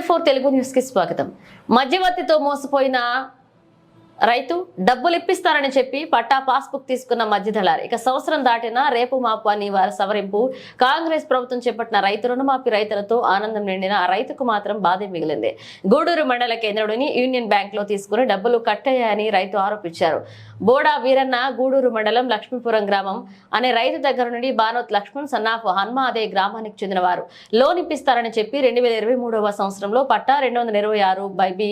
Four Telugu న్యూస్కి స్వాగతం. మధ్యవర్తితో మోసపోయిన రైతు డబ్బులు ఇప్పిస్తారని చెప్పి పట్టా పాస్బుక్ తీసుకున్న మధ్యదళారి ఇక సంవత్సరం దాటినా రేపు మాపు అని వారి సవరింపు కాంగ్రెస్ ప్రభుత్వం చేపట్టిన రైతు రుణమాఫీ రైతులతో ఆనందం నిండిన ఆ రైతుకు మాత్రం బాధ మిగిలింది. గూడూరు మండల కేంద్రంలోని యూనియన్ బ్యాంక్లో తీసుకుని డబ్బులు కట్టయ్యాయని రైతు ఆరోపించారు. బోడా వీరన్న గూడూరు మండలం లక్ష్మీపురం గ్రామం అనే రైతు దగ్గర నుండి బానోత్ లక్ష్మణ్ సన్నాఫ్ హన్మా అదే గ్రామానికి చెందినవారు. లోన్ ఇప్పిస్తారని చెప్పి రెండు వేల ఇరవై మూడవ సంవత్సరంలో పట్టా రెండు వందల ఇరవై ఆరు బైబి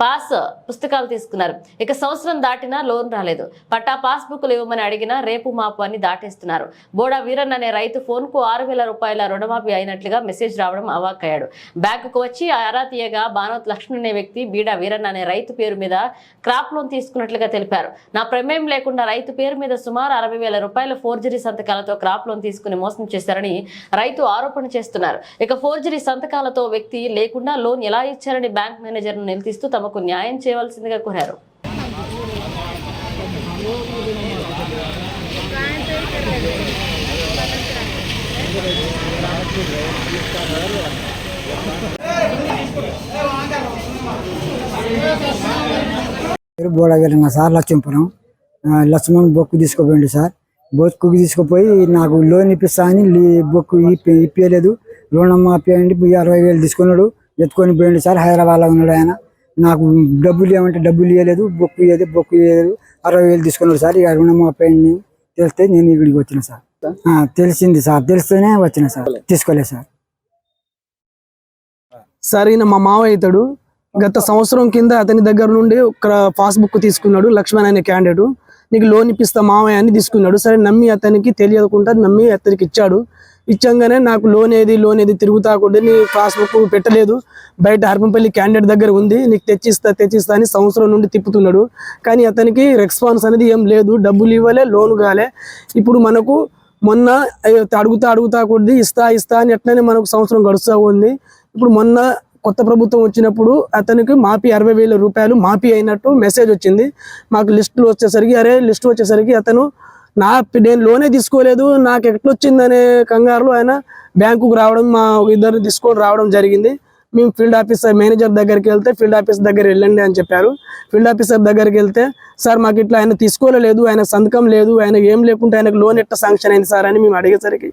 పాస్ పుస్తకాలు తీసుకున్నారు. ఇక సంవత్సరం దాటినా లోన్ రాలేదు. పట్టా పాస్బుక్లు ఇవ్వమని అడిగినా రేపు మాపు అని దాటేస్తున్నారు. బోడా వీరన్ అనే రైతు ఫోన్కు ఆరు వేల రూపాయల రుణమాఫీ అయినట్లుగా మెసేజ్ రావడం అవాక్కయ్యాడు. బ్యాంకుకు వచ్చి ఆరా తీయగా బానోత్ లక్ష్మణ్ అనే వ్యక్తి బీడా వీరన్ అనే రైతు పేరు మీద క్రాప్ లోన్ తీసుకున్నట్లుగా తెలిపారు. నా ప్రమేయం లేకుండా రైతు పేరు మీద సుమారు అరవై వేల రూపాయల ఫోర్జరీ సంతకాలతో క్రాప్ లోన్ తీసుకుని మోసం చేశారని రైతు ఆరోపణ చేస్తున్నారు. ఇక ఫోర్జరీ సంతకాలతో వ్యక్తి లేకుండా లోన్ ఎలా ఇచ్చారని బ్యాంక్ మేనేజర్ను నిలదీస్తూ తమకు న్యాయం చేయవలసిందిగా కోరారు. పేరు బోడ వెళ్ళిన సార్ లక్ష్మీపురం. లక్ష్మణ్ బొక్కు తీసుకుపోయిండు సార్. బొక్కు తీసుకుపోయి నాకు లోన్ ఇప్పిస్తా అని బొక్కు ఇప్పి ఇప్పించలేదు రుణం మాపేయండి పోయి అరవై వేలు తీసుకున్నాడు. ఎత్తుకొని పోయిండు సార్. హైదరాబాద్లో ఉన్నాడు ఆయన. నాకు డబ్బులు ఏమంటే డబ్బులు ఇవ్వలేదు. బొక్కు ఇవ్వలేదు బొక్కు ఇవ్వలేదు అరవై వేలు తీసుకున్నాడు సార్. ఇక రుణం మాపేయండి తెలిస్తే నేను ఇక్కడికి వచ్చిన సార్. తెలిసింది సార్. తెలిస్తేనే వచ్చిన సార్. తీసుకోలేదు సార్. సార్ ఈయన మా మావ అవుతాడు. గత సంవత్సరం కింద అతని దగ్గర నుండి ఒక పాస్బుక్ తీసుకున్నాడు లక్ష్మణ్ అనే క్యాండిడేట్. నీకు లోన్ ఇప్పిస్తా మావయ్య అని తీసుకున్నాడు. సరే నమ్మి అతనికి తెలియకుండా నమ్మి అతనికి ఇచ్చాడు. ఇచ్చంగానే నాకు లోన్ ఏది లోన్ ఏది తిరుగుతా కూడా నీ పాస్బుక్ పెట్టలేదు. బయట హర్పంపల్లి క్యాండిడేట్ దగ్గర ఉంది నీకు తెచ్చిస్తా తెచ్చిస్తా అని సంవత్సరం నుండి తిప్పుతున్నాడు. కానీ అతనికి రెస్పాన్స్ అనేది ఏం లేదు డబ్బులు ఇవ్వలే లోన్ కాలే. ఇప్పుడు మనకు మొన్న అడుగుతా అడుగుతా కొద్ది ఇస్తా ఇస్తా అని ఎట్లనే మనకు సంవత్సరం గడుస్తూ ఉంది. ఇప్పుడు మొన్న కొత్త ప్రభుత్వం వచ్చినప్పుడు అతనికి మాఫీ అరవై వేల రూపాయలు మాఫీ అయినట్టు మెసేజ్ వచ్చింది. మాకు లిస్టులు వచ్చేసరికి అరే లిస్ట్ వచ్చేసరికి అతను నా నేను లోనే తీసుకోలేదు నాకు ఎట్లొచ్చిందనే కంగారులో ఆయన బ్యాంకుకు రావడం మా ఇద్దరు తీసుకొని రావడం జరిగింది. మేము ఫీల్డ్ ఆఫీసర్ మేనేజర్ దగ్గరికి వెళ్తే ఫీల్డ్ ఆఫీసర్ దగ్గర వెళ్ళండి అని చెప్పారు. ఫీల్డ్ ఆఫీసర్ దగ్గరికి వెళ్తే సార్ మాకు ఇట్లా ఆయన తీసుకోలేదు ఆయన సంతకం లేదు ఆయన ఏం లేకుంటే ఆయనకు లోన్ ఎట్లా శాంక్షన్ అయింది సార్ అని మేము అడిగేసరికి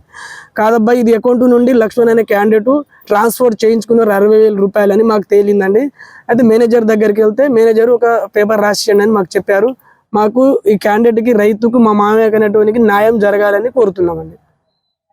కాదబ్బా ఇది అకౌంట్ నుండి లక్ష్మణ్ అనే క్యాండిడేట్ ట్రాన్స్ఫర్ చేయించుకున్నారు అరవై వేల రూపాయలని మాకు తేలిందండి. అయితే మేనేజర్ దగ్గరికి వెళ్తే మేనేజర్ ఒక పేపర్ రాసియండి అని మాకు చెప్పారు. మాకు ఈ క్యాండిడేట్కి రైతుకు మా మామయ్య అనేటువంటి న్యాయం జరగాలని కోరుతున్నామండి.